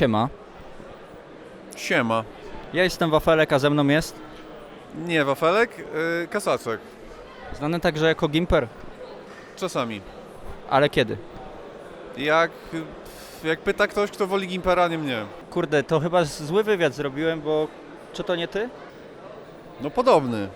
Siema. Siema. Ja jestem Wafelek, a ze mną jest Nie wafelek, yy, kasaczek. znany także jako Gimper. Czasami. Ale kiedy? Jak, jak pyta ktoś, kto woli Gimpera, nie mnie. Kurde, to chyba zły wywiad zrobiłem, bo czy to nie ty? No podobny.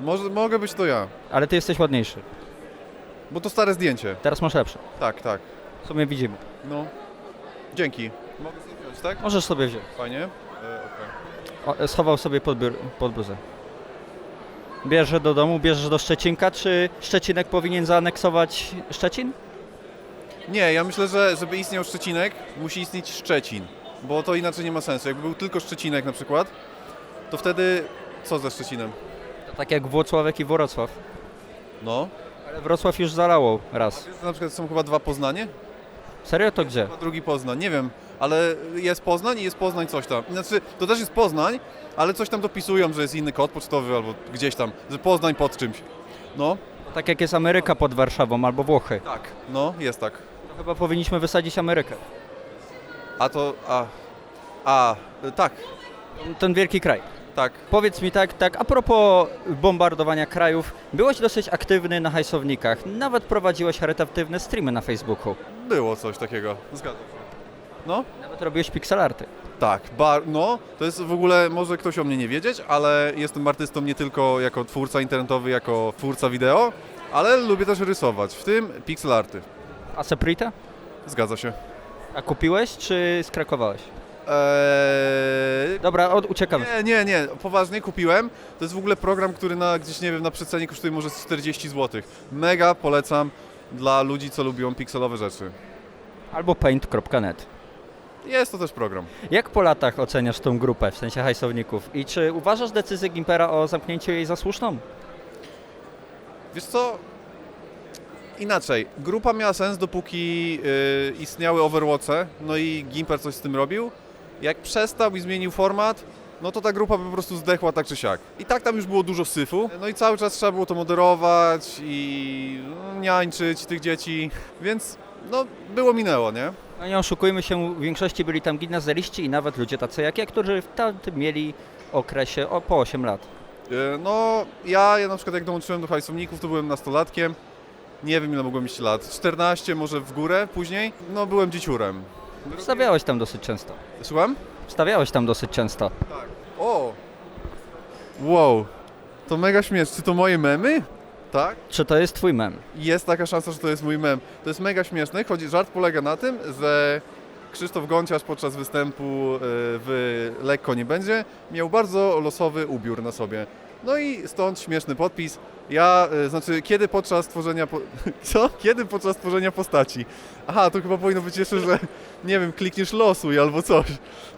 Może, mogę być to ja. Ale ty jesteś ładniejszy. Bo to stare zdjęcie. Teraz masz lepsze. Tak, tak. W sumie widzimy. No. Dzięki. Mogę sobie wziąć, tak? Możesz sobie wziąć. Fajnie. E, okej. O, schował sobie pod, biur, pod bluzę. Bierzesz do domu, bierzesz do Szczecinka, czy Szczecinek powinien zaaneksować Szczecin? Nie, ja myślę, że żeby istniał Szczecinek, musi istnieć Szczecin. Bo to inaczej nie ma sensu. Jakby był tylko Szczecinek na przykład, to wtedy co ze Szczecinem? To tak jak Włocławek i Wrocław. No. Ale Wrocław już zalało raz. Na przykład są chyba dwa Poznanie? Serio to gdzie? Drugi Poznań, nie wiem, ale jest Poznań i jest Poznań coś tam. Znaczy, to też jest Poznań, ale coś tam dopisują, że jest inny kod pocztowy albo gdzieś tam, że Poznań pod czymś. No, Tak jak jest Ameryka pod Warszawą albo Włochy. tak. No, jest tak. To chyba powinniśmy wysadzić Amerykę. A to, a, a, y, tak, Ten wielki kraj. tak. Powiedz mi tak, tak, a propos bombardowania krajów, byłeś dosyć aktywny na hajsownikach, nawet prowadziłeś charytatywne streamy na Facebooku. Było coś takiego, zgadzam się. No, Nawet robiłeś pixelarty. tak, bar, no, to jest w ogóle, może ktoś o mnie nie wiedzieć, ale jestem artystą nie tylko jako twórca internetowy, jako twórca wideo, ale lubię też rysować, w tym pixel arty. A Seprita? Zgadza się. A kupiłeś czy skrakowałeś? Eee, Dobra, od, uciekamy. Nie, nie, nie, poważnie kupiłem. To jest w ogóle program, który na gdzieś, nie wiem, na przecenie kosztuje może z 40 zł. Mega polecam dla ludzi, co lubią pikselowe rzeczy. Albo paint.net. Jest to też program. Jak po latach oceniasz tą grupę, w sensie hajsowników? I czy uważasz decyzję Gimpera o zamknięciu jej za słuszną? Wiesz co? Inaczej, grupa miała sens, dopóki y, istniały Overwatche, no i Gimper coś z tym robił. Jak przestał i zmienił format, no to ta grupa po prostu zdechła tak czy siak. I tak tam już było dużo syfu, no i cały czas trzeba było to moderować i no, niańczyć tych dzieci, więc no było minęło, nie? No nie oszukujmy się, w większości byli tam gimnazjaliści i nawet ludzie tacy jak ja, którzy w tamtym mieli okresie o, po 8 lat. Y, No, ja, ja na przykład jak dołączyłem do hajsowników, to byłem nastolatkiem. Nie wiem ile mogłem mieć lat. 14 może w górę później. No, byłem dzieciurem. Wstawiałeś tam dosyć często. Słucham? Wstawiałeś tam dosyć często. Tak. O! Wow. To mega śmieszne. Czy to moje memy? Tak. Czy to jest twój mem? Jest taka szansa, że to jest mój mem. To jest mega śmieszne. Chodzi, żart polega na tym, że Krzysztof Gonciarz podczas występu y, w Lekko Nie Będzie miał bardzo losowy ubiór na sobie. No i stąd śmieszny podpis. Ja, y, znaczy, kiedy podczas tworzenia. Po... Co? Kiedy podczas tworzenia postaci? Aha, to chyba powinno być jeszcze, że nie wiem, klikniesz losuj albo coś.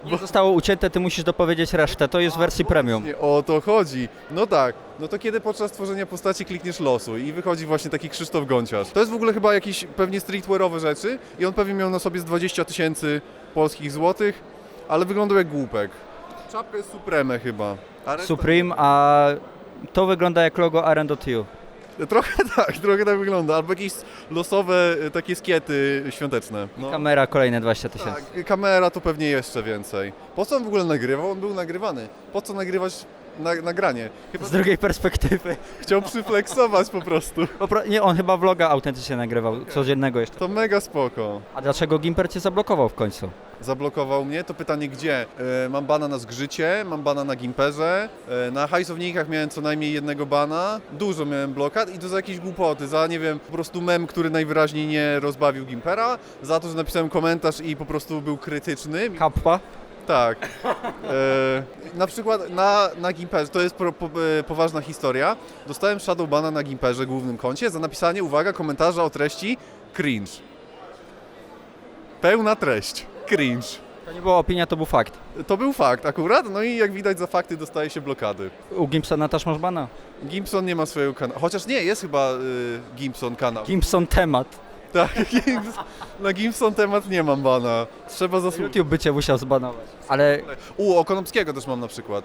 Nie zostało ucięte, ty musisz dopowiedzieć resztę, to jest w wersji premium. Nie, o to chodzi. No tak. No to kiedy podczas tworzenia postaci klikniesz losu i wychodzi właśnie taki Krzysztof Gonciarz. To jest w ogóle chyba jakieś pewnie streetwearowe rzeczy i on pewnie miał na sobie z 20 tysięcy polskich złotych, ale wyglądał jak głupek. Czapka jest Supreme chyba. Supreme, a to wygląda jak logo R&OTU. Trochę tak, trochę tak wygląda. Albo jakieś losowe e, takie skiety świąteczne. No. Kamera kolejne 20 tysięcy. Tak, kamera to pewnie jeszcze więcej. Po co on w ogóle nagrywał? On był nagrywany. Po co nagrywać na, nagranie? Chyba Z drugiej perspektywy. chciał przyfleksować po prostu. Popro- nie, on chyba vloga autentycznie nagrywał, codziennego jeszcze. To mega spoko. A dlaczego Gimper cię zablokował w końcu? Zablokował mnie, to pytanie gdzie? E, mam bana na zgrzycie, mam bana na gimperze, e, na hajsownikach miałem co najmniej jednego bana, dużo miałem blokad i to za jakieś głupoty, za nie wiem, po prostu mem, który najwyraźniej nie rozbawił gimpera, za to, że napisałem komentarz i po prostu był krytyczny. Kappa? Tak. E, na przykład na, na Gimperze, to jest pro, po, e, poważna historia, dostałem Shadowbana na Gimperze głównym koncie za napisanie, uwaga, komentarza o treści cringe. Pełna treść. Cringe. To nie była opinia, to był fakt. To był fakt akurat, no i jak widać za fakty dostaje się blokady. U Gimpsona też masz bana? Gimpson nie ma swojego kanału, chociaż nie, jest chyba y, Gimpson kanał. Gimpson temat. Tak, Gims, na Gimpson temat nie mam bana. Trzeba zasłużyć. YouTube by cię musiał zbanować. Ale U, o Konopskiego też mam na przykład.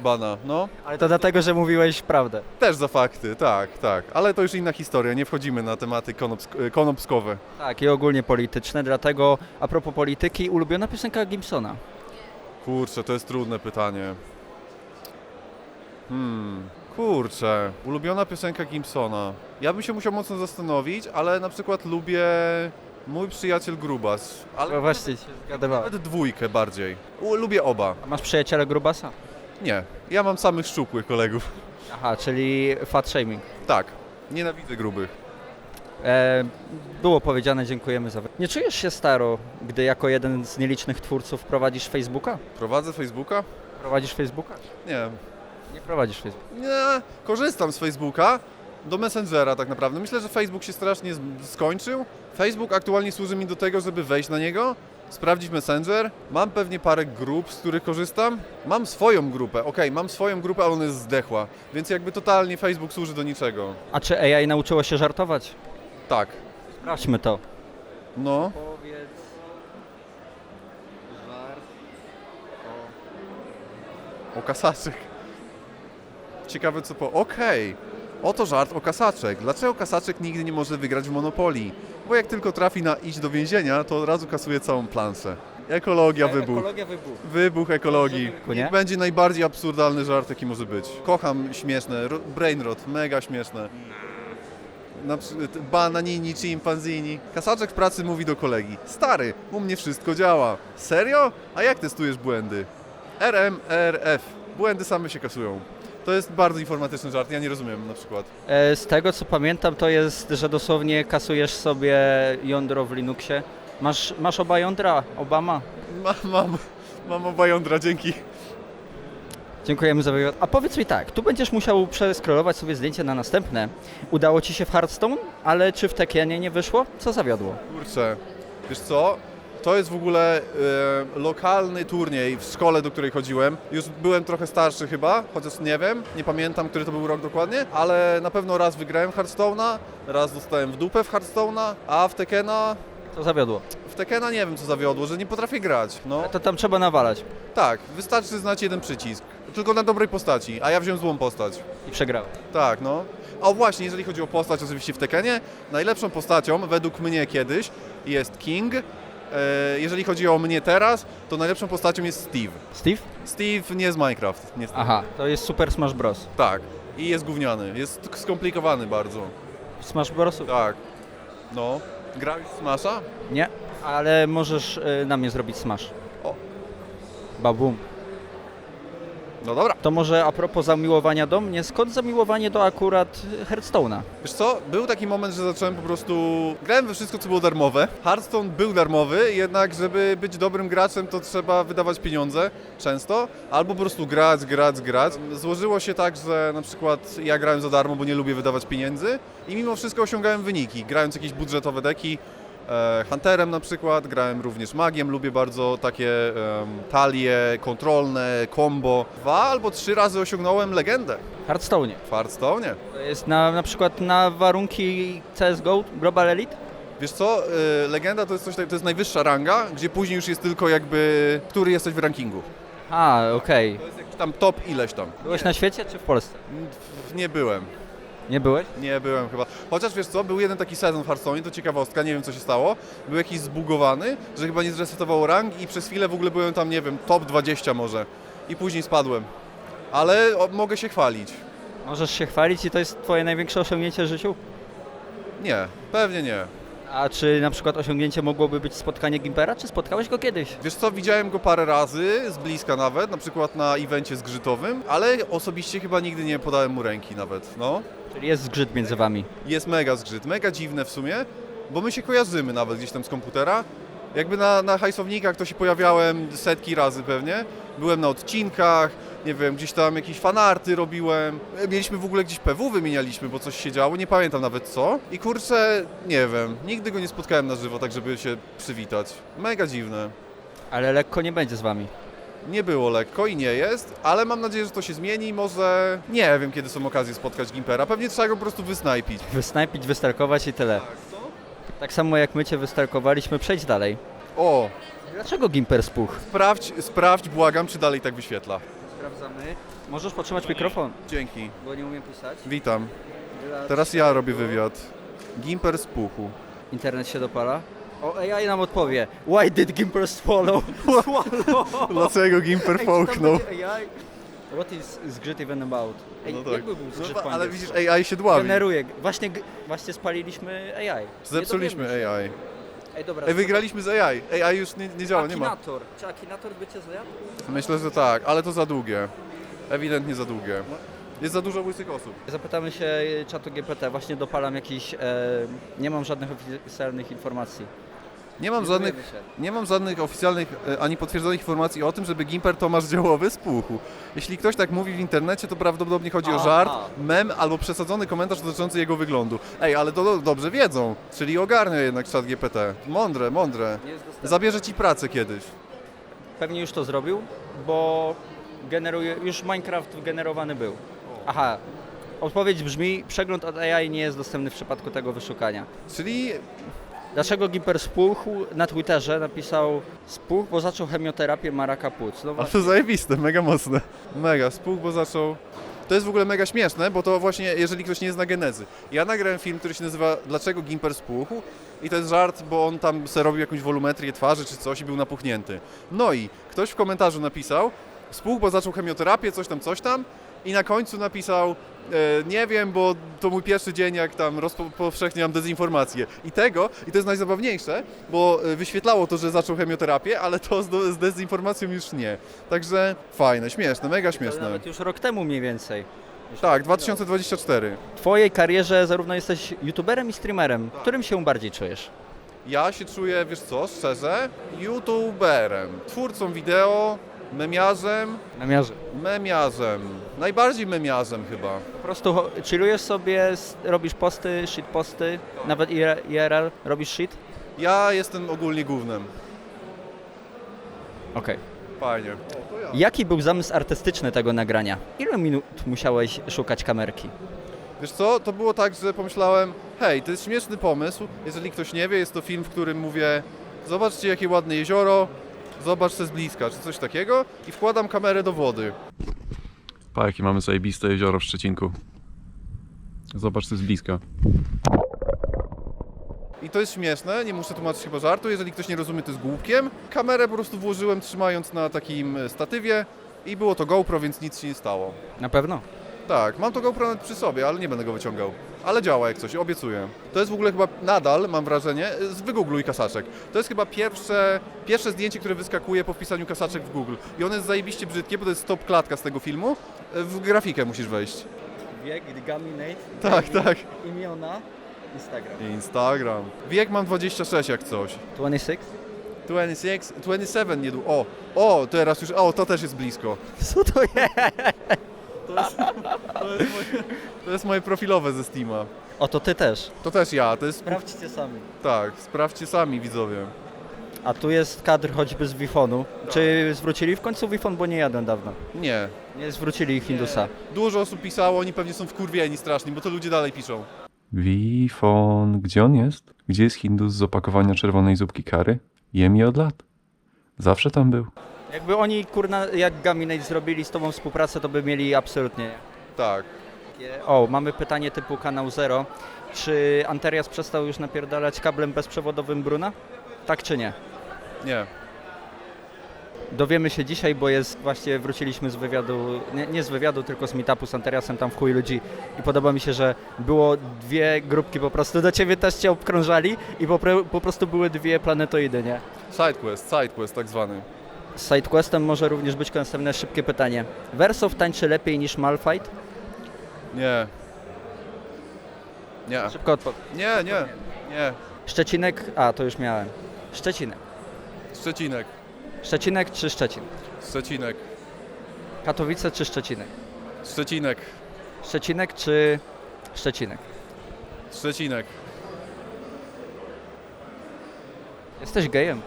bana, no. Ale to dlatego, że mówiłeś prawdę. Też za fakty, tak, tak. Ale to już inna historia, nie wchodzimy na tematy konopsk- konopskowe. Tak, i ogólnie polityczne, dlatego a propos polityki, ulubiona piosenka Gibsona. Kurczę, to jest trudne pytanie. Hmm, kurczę, ulubiona piosenka Gibsona. Ja bym się musiał mocno zastanowić, ale na przykład lubię Mój przyjaciel Grubas, ale No właśnie się zgadywałem. nawet dwójkę bardziej. U, lubię oba. A masz przyjaciela Grubasa? Nie, ja mam samych szczupłych kolegów. Aha, czyli fat shaming. Tak, nienawidzę grubych. E, było powiedziane, dziękujemy za... Nie czujesz się staro, gdy jako jeden z nielicznych twórców prowadzisz Facebooka? Prowadzę Facebooka? Prowadzisz Facebooka? Nie, Nie prowadzisz Facebooka. Nie, korzystam z Facebooka do Messengera tak naprawdę. Myślę, że Facebook się strasznie z- skończył. Facebook aktualnie służy mi do tego, żeby wejść na niego, sprawdzić Messenger. Mam pewnie parę grup, z których korzystam. Mam swoją grupę, okej, mam swoją grupę, ale ona jest zdechła. Więc jakby totalnie Facebook służy do niczego. A czy AI nauczyło się żartować? Tak, Sprawdźmy to. no. Powiedz żart O kasaczek. Ciekawe co po... Okej. Oto żart o kasaczek. Dlaczego kasaczek nigdy nie może wygrać w Monopolii? Bo jak tylko trafi na iść do więzienia, to od razu kasuje całą planszę. Ekologia, wybuch. Ekologia wybuch. Wybuch ekologii. Nie? Niech będzie najbardziej absurdalny żart, jaki może być. Kocham śmieszne. Ro- Brainrot, mega śmieszne. Na przykład bananini, chimpanzini. Kasaczek w pracy mówi do kolegi. Stary, u mnie wszystko działa. Serio? A jak testujesz błędy? RMRF. Błędy same się kasują. To jest bardzo informatyczny żart, ja nie rozumiem na przykład. E, Z tego co pamiętam, to jest, że dosłownie kasujesz sobie jądro w Linuxie. Masz, masz oba jądra, Obama. Ma, mam, mam oba jądra, dzięki. Dziękujemy za wywiad. A powiedz mi tak, tu będziesz musiał przeskrolować sobie zdjęcie na następne. Udało Ci się w Hearthstone, ale czy w Tekenie nie wyszło? Co zawiodło? Kurczę, wiesz co? To jest w ogóle e, lokalny turniej w szkole, do której chodziłem. Już byłem trochę starszy chyba, chociaż nie wiem, nie pamiętam, który to był rok dokładnie, ale na pewno raz wygrałem Hearthstone'a, raz dostałem w dupę w Hearthstone'a, a w Tekena... Co zawiodło? W Tekena nie wiem, co zawiodło, że nie potrafię grać. No, To tam trzeba nawalać tak, wystarczy znać jeden przycisk. Tylko na dobrej postaci, a ja wziąłem złą postać. i przegrałeś. Tak, no. A właśnie, jeżeli chodzi o postać oczywiście w Tekenie, najlepszą postacią według mnie kiedyś jest King. E, Jeżeli chodzi o mnie teraz, to najlepszą postacią jest Steve. Steve? Steve nie z Minecraft, niestety. Aha, to jest Super Smash Bros. Tak. I jest gówniany, jest skomplikowany bardzo. Smash Bros? Tak. No. Grałeś w Smasha? Nie, ale możesz y, na mnie zrobić Smash. O. Babum. No dobra. To może a propos zamiłowania do mnie, skąd zamiłowanie do akurat Hearthstone'a? Wiesz co, był taki moment, że zacząłem po prostu... Grałem we wszystko, co było darmowe. Hearthstone był darmowy, jednak żeby być dobrym graczem, to trzeba wydawać pieniądze często, albo po prostu grać, grać, grać. Złożyło się tak, że na przykład ja grałem za darmo, bo nie lubię wydawać pieniędzy i mimo wszystko osiągałem wyniki, grając jakieś budżetowe deki. E, Hunterem na przykład, grałem również magiem, lubię bardzo takie em, talie kontrolne, combo. Dwa albo trzy razy osiągnąłem legendę W Hearthstone'ie. w Hearthstone'ie. To jest na, na przykład na warunki CSGO Global Elite? Wiesz co, y, legenda to jest coś to jest najwyższa ranga, gdzie później już jest tylko jakby, który jesteś w rankingu. A, okej. To jest jakiś tam top ileś tam. Byłeś na świecie czy w Polsce? Nie byłem, Nie byłeś? nie byłem chyba. Chociaż wiesz co, był jeden taki sezon w Hearthstone, to ciekawostka, nie wiem co się stało. Był jakiś zbugowany, że chyba nie zresetowało rang i przez chwilę w ogóle byłem tam, nie wiem, top 20 może. I później spadłem. Ale o, mogę się chwalić. Możesz się chwalić i to jest twoje największe osiągnięcie w życiu? Nie, pewnie nie. A czy na przykład osiągnięcie mogłoby być spotkanie Gimpera, czy spotkałeś go kiedyś? Wiesz co, widziałem go parę razy, z bliska nawet, na przykład na evencie zgrzytowym, ale osobiście chyba nigdy nie podałem mu ręki nawet, no. Czyli jest zgrzyt między wami. Jest mega zgrzyt, mega dziwne w sumie, bo my się kojarzymy nawet gdzieś tam z komputera. Jakby na, na hajsownikach to się pojawiałem setki razy pewnie. Byłem na odcinkach, nie wiem, gdzieś tam jakieś fanarty robiłem. Mieliśmy w ogóle gdzieś PW wymienialiśmy, bo coś się działo, nie pamiętam nawet co. I kurczę, nie wiem, nigdy go nie spotkałem na żywo, tak żeby się przywitać. Mega dziwne. Ale lekko nie będzie z wami. Nie było lekko i nie jest, ale mam nadzieję, że to się zmieni. Może nie wiem, kiedy są okazje spotkać Gimpera. Pewnie trzeba go po prostu wysnajpić. Wysnajpić, wystarkować i tyle. Tak samo jak my cię wystarkowaliśmy, przejdź dalej. O, Dlaczego Gimper spuch? sprawdź, sprawdź, błagam, czy dalej tak wyświetla. Sprawdzamy. Możesz potrzymać mikrofon, Dzięki. bo nie umiem pisać. Witam. Dla Teraz ja robię wywiad. Gimper z puchu. Internet się dopala. O, AI nam odpowie. Why did Gimper swallow? swallow. Dlaczego Gimper Ej, połknął? czy tam będzie AI? What is zgrzyt even about? Ej, No tak. jakby był zgrzyt No, po ale angielsku? widzisz, AI się dławi. Generuje. Właśnie, g- właśnie spaliliśmy AI. Zepsuliśmy dowiemy się. AI. Ej, dobra. Ej, wygraliśmy z AI. AI już nie, nie działa, nie ma. Akinator. Czy Akinator by cię zjadł? Myślę, że tak, ale to za długie. Ewidentnie za długie. Jest za dużo łysych osób. Zapytamy się czatu GPT. Właśnie dopalam jakiś... E, nie mam żadnych oficjalnych informacji. Nie mam Nie żadnych, nie mam żadnych oficjalnych e, ani potwierdzonych informacji o tym, żeby Gimper Tomasz działowy z puchu. Jeśli ktoś tak mówi w internecie, to prawdopodobnie chodzi o Aha. żart, mem albo przesadzony komentarz dotyczący jego wyglądu. Ej, ale to do- dobrze wiedzą, czyli ogarnia jednak czat GPT. Mądre, mądre. Nie jest dostępny. Zabierze ci pracę kiedyś. Pewnie już to zrobił, bo generuje, już Minecraft generowany był. Aha, odpowiedź brzmi, przegląd od AI nie jest dostępny w przypadku tego wyszukania. Czyli Dlaczego Gimper spuchł? Na Twitterze napisał spuch, bo zaczął chemioterapię maraka płuc. No właśnie, to zajebiste, mega mocne. Mega, spół, bo zaczął... To jest w ogóle mega śmieszne, bo to właśnie, jeżeli ktoś nie zna genezy. Ja nagrałem film, który się nazywa Dlaczego Gimper spuchł i to jest żart, bo on tam se robił jakąś wolumetrię twarzy czy coś i był napuchnięty. No i ktoś w komentarzu napisał spuchł, bo zaczął chemioterapię, coś tam, coś tam i na końcu napisał nie wiem, bo to mój pierwszy dzień, jak tam rozpowszechniam dezinformację. I tego, i to jest najzabawniejsze, bo e, wyświetlało to, że zaczął chemioterapię, ale to z, z dezinformacją już nie. Także fajne, śmieszne, mega śmieszne. nawet już rok temu mniej więcej. Tak, 2024. W twojej karierze zarówno jesteś youtuberem i streamerem. Którym się bardziej czujesz? Ja się czuję, wiesz co, szczerze, youtuberem, twórcą wideo, memiarzem, Namiarzy. memiarzem, najbardziej memiarzem chyba. Po prostu chillujesz sobie, robisz posty, shit posty, nawet IR- IRL, robisz shit? Ja jestem ogólnie głównym. Okej. Fajnie. Jaki był zamysł artystyczny tego nagrania? Ile minut musiałeś szukać kamerki? Wiesz co, to było tak, że pomyślałem, hej, to jest śmieszny pomysł, jeżeli ktoś nie wie, jest to film, w którym mówię, zobaczcie jakie ładne jezioro, zobacz to z bliska, czy coś takiego i wkładam kamerę do wody. Pa, jakie mamy zajebiste jezioro w Szczecinku. Zobacz, to z bliska. I to jest śmieszne, nie muszę tłumaczyć chyba żartu, jeżeli ktoś nie rozumie, to jest głupkiem. Kamerę po prostu włożyłem trzymając na takim e, statywie i było to GoPro, więc nic się nie stało. Na pewno. Tak, mam to GoPro nawet przy sobie, ale nie będę go wyciągał. Ale działa jak coś, obiecuję. To jest w ogóle chyba nadal, mam wrażenie, wygoogluj kasaczek. To jest chyba pierwsze, pierwsze zdjęcie, które wyskakuje po wpisaniu kasaczek w Google. I ono jest zajebiście brzydkie, bo to jest top klatka z tego filmu. W grafikę musisz wejść. Wiek, Gaminate, Tak, tak. imiona, Instagram. Instagram. Wiek mam 26 jak coś. 26? 26, 27 niedługo. O, o, teraz już, o, to też jest blisko. Co to jest? To jest moje profilowe ze Steama. O, to ty też. To też ja, to jest, Sprawdźcie sami. tak, sprawdźcie sami widzowie. A tu jest kadr choćby z Wifonu. Czy zwrócili w końcu Wifon, bo nie jadłem dawno. Nie, Nie zwrócili Hindusa. Dużo osób pisało, oni pewnie są wkurwieni strasznie, bo to ludzie dalej piszą. Wifon, gdzie on jest? Gdzie jest Hindus z opakowania czerwonej zupki kary? Jem je od lat. Zawsze tam był. Jakby oni, kurna, jak Gaminate zrobili z tobą współpracę, to by mieli absolutnie... Tak. O, mamy pytanie typu kanał Zero. Czy Anterias przestał już napierdalać kablem bezprzewodowym Bruna? Tak czy nie? Nie. Dowiemy się dzisiaj, bo jest właśnie wróciliśmy z wywiadu, nie, nie z wywiadu, tylko z meetupu z Anteriasem, tam w chuj ludzi i podoba mi się, że było dwie grupki po prostu, do ciebie też cię obkrążali i po, po prostu były dwie planetoidy, nie? Sidequest, sidequest tak zwany. Sidequestem może również być następne szybkie pytanie. Wersow tańczy lepiej niż Malfight? Nie. Nie. Szybko odpowiedź. Nie, nie. Nie. Szczecinek, a to już miałem. Szczecinek. Szczecinek. Szczecinek czy Szczecin? Szczecinek. Katowice czy Szczecinek? Szczecinek. Szczecinek czy Szczecinek? Szczecinek. Jesteś gejem.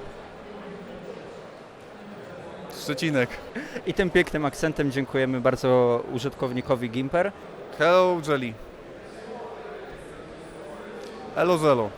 Szczecinek. I tym pięknym akcentem dziękujemy bardzo użytkownikowi Gimper. Hello, Jelly. Hello, Zelo.